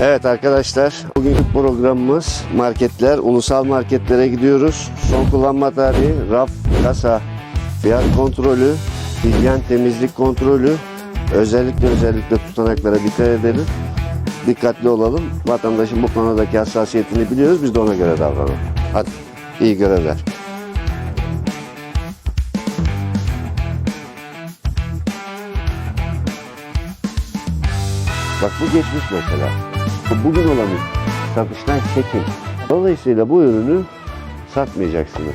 Evet arkadaşlar, bugünkü programımız marketler, ulusal marketlere gidiyoruz. Son kullanma tarihi, raf, kasa, fiyat kontrolü, hijyen temizlik kontrolü, özellikle özellikle tutanaklara dikkat edelim. Dikkatli olalım. Vatandaşın bu konudaki hassasiyetini biliyoruz, biz de ona göre davranalım. Hadi, iyi görevler. Bak bu geçmiş mesela. Bu Bugün olan satıştan çekin. Dolayısıyla bu ürünü satmayacaksınız.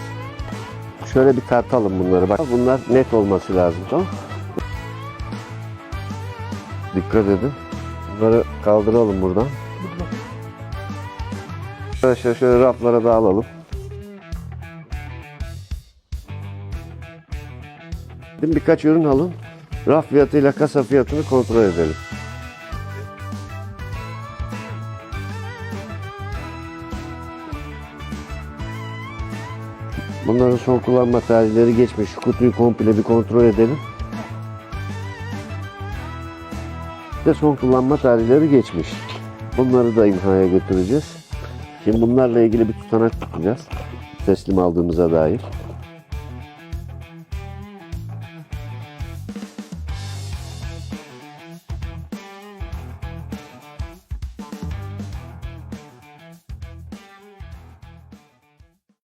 Şöyle bir tartalım bunları. Bak bunlar net olması lazım tamam Dikkat edin. Bunları kaldıralım buradan. Arkadaşlar şöyle raflara da alalım. Birkaç ürün alın. Raf fiyatıyla kasa fiyatını kontrol edelim. Bunların son kullanma tarihleri geçmiş. Şu kutuyu komple bir kontrol edelim. Ve son kullanma tarihleri geçmiş. Bunları da imhaya götüreceğiz. Şimdi bunlarla ilgili bir tutanak tutacağız. Teslim aldığımıza dair.